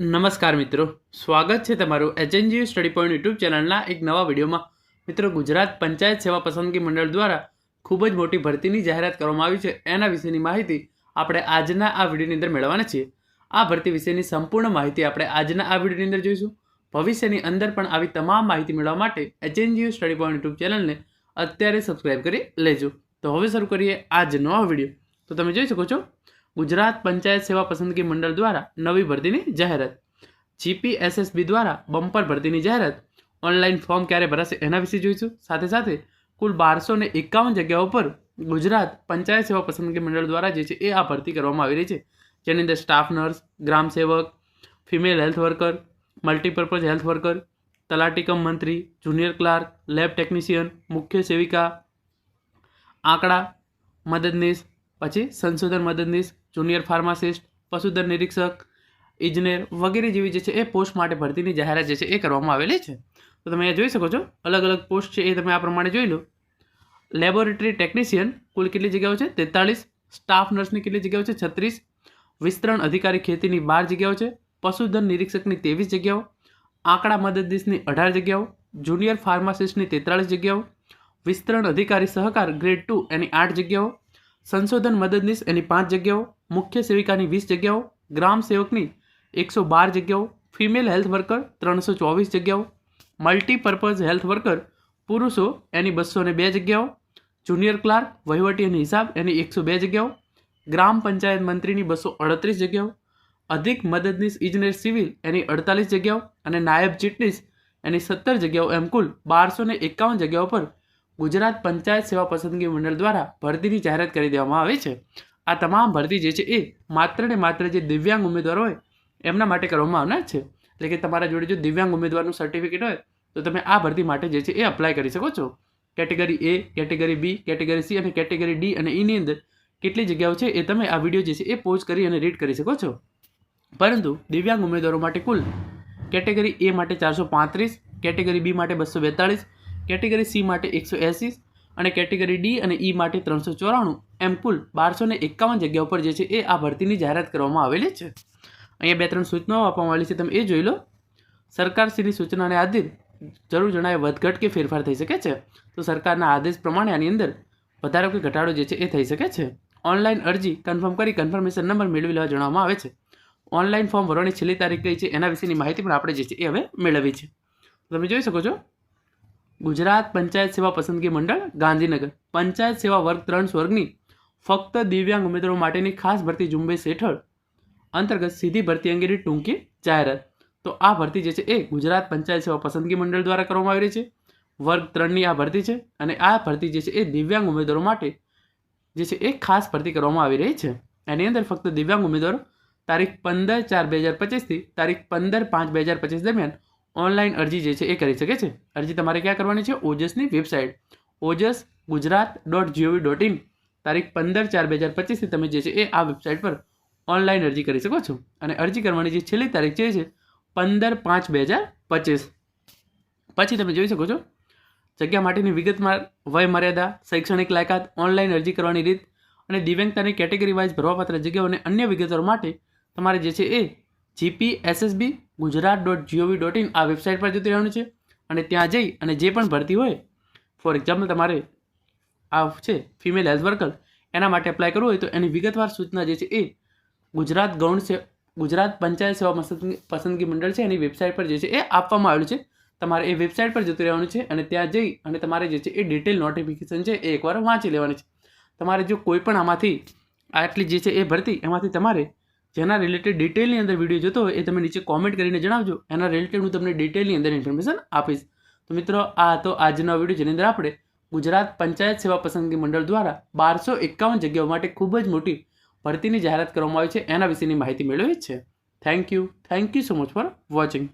નમસ્કાર મિત્રો. સ્વાગત છે તમારું એચએનજીયુ સ્ટડી પોઈન્ટ યુટ્યુબ ચેનલના એક નવા વિડીયોમાં. મિત્રો, ગુજરાત પંચાયત સેવા પસંદગી મંડળ દ્વારા ખૂબ જ મોટી ભરતીની જાહેરાત કરવામાં આવી છે. એના વિશેની માહિતી આપણે આજના આ વિડીયોની અંદર મેળવવાના છીએ. આ ભરતી વિશેની સંપૂર્ણ માહિતી આપણે આજના આ વિડીયોની અંદર જોઈશું. ભવિષ્યની અંદર પણ આવી તમામ માહિતી મેળવવા માટે એચએનજીયુ સ્ટડી પોઈન્ટ યુટ્યુબ ચેનલને અત્યારે સબસ્ક્રાઇબ કરી લેજો. તો હવે શરૂ કરીએ આજનો આ વીડિયો. તો તમે જોઈ શકો છો ગુજરાત પંચાયત સેવા પસંદગી મંડળ દ્વારા નવી ભરતીની જાહેરાત. જીપીએસએસબી દ્વારા બમ્પર ભરતીની જાહેરાત. ઓનલાઈન ફોર્મ ક્યારે ભરાશે એના વિશે જોઈશું. સાથે સાથે કુલ બારસો ને એકાવન જગ્યાઓ પર ગુજરાત પંચાયત સેવા પસંદગી મંડળ દ્વારા જે છે એ આ ભરતી કરવામાં આવી રહી છે. જેની અંદર staff nurse, gram sevak, female health worker, multipurpose health worker તલાટી કમ મંત્રી, જુનિયર ક્લાર્ક, લેબ ટેકનિશિયન, મુખ્ય સેવિકા, આંકડા, મદદનીશ, પછી સંશોધન મદદનીશ જુનિયર ફાર્માસિસ્ટ પશુધન નિરીક્ષક, ઇજનેર વગેરે જેવી જે છે એ પોસ્ટ માટે ભરતીની જાહેરાત જે છે એ કરવામાં આવેલી છે. તો તમે અહીંયા જોઈ શકો છો, અલગ અલગ પોસ્ટ છે એ તમે આ પ્રમાણે જોઈ લો. લેબોરેટરી ટેકનિશિયન કુલ કેટલી જગ્યાઓ છે? તેતાળીસ. સ્ટાફ નર્સની કેટલી જગ્યાઓ છે? છત્રીસ. વિસ્તરણ અધિકારી ખેતીની બાર જગ્યાઓ છે? પશુધન નિરીક્ષકની ત્રેવીસ જગ્યાઓ. આંકડા મદદનીશની અઢાર જગ્યાઓ. જુનિયર ફાર્માસિસ્ટની તેતાળીસ જગ્યાઓ. વિસ્તરણ અધિકારી સહકાર ગ્રેડ ટુ એની આઠ જગ્યાઓ. સંશોધન મદદનીશ એની પાંચ જગ્યાઓ, મુખ્ય સેવિકાની વીસ જગ્યાઓ, ગ્રામ સેવકની એકસો બાર જગ્યાઓ, ફિમેલ હેલ્થ વર્કર ત્રણસો ચોવીસ જગ્યાઓ, મલ્ટીપર્પઝ હેલ્થ વર્કર પુરુષો એની બસો ને બે જગ્યાઓ, જુનિયર ક્લાર્ક વહીવટી અને હિસાબ એની એકસો બે જગ્યાઓ, ગ્રામ પંચાયત મંત્રીની બસો અડત્રીસ જગ્યાઓ, અધિક મદદનીશ ઇજનેર સિવિલ એની અડતાલીસ જગ્યાઓ અને નાયબ ચીટનીશ એની સત્તર જગ્યાઓ એમ કુલ બારસો ને એકાવન જગ્યાઓ પર ગુજરાત પંચાયત સેવા પસંદગી મંડળ દ્વારા ભરતીની જાહેરાત કરી દેવામાં આવી છે. આ તમામ ભરતી જે છે એ માત્ર ને માત્ર જે દિવ્યાંગ ઉમેદવારો હોય, એમના માટે કરવામાં આવનાર છે. એટલે કે તમારા જોડે જો દિવ્યાંગ ઉમેદવારનું સર્ટિફિકેટ હોય, તો તમે આ ભરતી માટે જે છે એ અપ્લાય કરી શકો છો. Category A category B category C અને કેટેગરી ડી અને ઈની અંદર કેટલી જગ્યાઓ છે એ તમે આ વીડિયો જે છે એ પોઝ કરી અને રીડ કરી શકો છો. પરંતુ દિવ્યાંગ ઉમેદવારો માટે કુલ કેટેગરી એ માટે ચારસો પાંત્રીસ, કેટેગરી બી માટે બસો બેતાળીસ કેટેગરી સી માટે એકસો એંસી અને કેટેગરી ડી અને ઈ માટે ત્રણસો ચોરાણું. એમ કુલ બારસો ને એકાવન જગ્યાઓ પર જે છે એ આ ભરતીની જાહેરાત કરવામાં આવેલી છે. અહીંયા બે ત્રણ સૂચનાઓ આપવામાં આવેલી છે. તમે એ જોઈ લો. સરકારશ્રીની સૂચનાને આધીન જરૂર જણાવે વધઘટ કે ફેરફાર થઈ શકે છે. તો સરકારના આદેશ પ્રમાણે આની અંદર વધારો કે ઘટાડો જે છે એ થઈ શકે છે. ઓનલાઈન અરજી કન્ફર્મ કરી કન્ફર્મેશન નંબર મેળવી લેવા જણાવવામાં આવે છે. ઓનલાઈન ફોર્મ ભરવાની છેલ્લી તારીખ કઈ છે એના વિશેની માહિતી પણ આપણે જે છે એ હવે મેળવી છે. તમે જોઈ શકો છો ગુજરાત પંચાયત સેવા પસંદગી મંડળ, ગાંધીનગર. પંચાયત સેવા વર્ગ ત્રણ સ્વર્ગની ફક્ત દિવ્યાંગ ઉમેદવારો માટેની ખાસ ભરતી ઝુંબેશ હેઠળ અંતર્ગત સીધી ભરતી અંગેની ટૂંકી જાહેરાત. તો આ ભરતી જે છે એ ગુજરાત પંચાયત સેવા પસંદગી મંડળ દ્વારા કરવામાં આવી રહી છે. વર્ગ ત્રણની આ ભરતી છે અને આ ભરતી જે છે એ દિવ્યાંગ ઉમેદવારો માટે જે છે એ ખાસ ભરતી કરવામાં આવી રહી છે. એની અંદર ફક્ત દિવ્યાંગ ઉમેદવારો તારીખ પંદર ચાર બે હજાર પચીસથી તારીખ પંદર પાંચ બે હજાર પચીસ દરમિયાન ઓનલાઈન અરજી જે છે એ કરી શકે છે. અરજી તમારે ક્યાં કરવાની છે? ઓજસની website. Ojas Gujarat dot GOV dot in. તારીખ પંદર ચાર બે હજાર પચીસથી તમે જે છે એ આ વેબસાઇટ પર ઓનલાઈન અરજી કરી શકો છો. અને અરજી કરવાની જે છેલ્લી તારીખ જે છે પંદર પાંચ બે હજાર પચીસ. પછી તમે જોઈ શકો છો, જગ્યા માટેની વિગતમાં વય મર્યાદા, શૈક્ષણિક લાયકાત, ઓનલાઈન અરજી કરવાની રીત અને દિવ્યાંગતાની કેટેગરી વાઇઝ ભરવાપાત્ર જગ્યાઓ અને અન્ય વિગતો માટે તમારે જે છે એ GP SSB Gujarat dot GOV dot in આ વેબસાઇટ પર જતું રહેવાનું છે. અને ત્યાં જઈ અને જે પણ ભરતી હોય ફોર એક્ઝામ્પલ તમારે આ છે ફિમેલ હેલ્થ વર્કર એના માટે એપ્લાય કરવું હોય તો એની વિગતવાર સૂચના જે છે એ ગુજરાત ગૌણ સે, ગુજરાત પંચાયત સેવા પસંદગી મંડળ છે, એની વેબસાઇટ પર જે છે એ આપવામાં આવેલું છે. તમારે એ વેબસાઇટ પર જતું રહેવાનું છે અને ત્યાં જઈ અને તમારે જે છે એ ડિટેલ નોટિફિકેશન છે એ એકવાર વાંચી લેવાની છે. તમારે જો કોઈ પણ આમાંથી આટલી જે છે એ ભરતી, એમાંથી તમારે જેના રિલેટેડ ડિટેલની અંદર વીડિયો જોતો હોય એ તમે નીચે કોમેન્ટ કરીને જણાવજો. એના રિલેટેડ હું તમને ડિટેલની અંદર ઇન્ફોર્મેશન આપીશ. તો મિત્રો, આ હતો આજનો વીડિયો જેની અંદર આપણે ગુજરાત પંચાયત સેવા પસંદગી મંડળ દ્વારા બારસો એકાવન જગ્યાઓ માટે ખૂબ જ મોટી ભરતીની જાહેરાત કરવામાં આવી છે. એના વિશેની માહિતી મેળવી છે. Thank you thank you so much for watching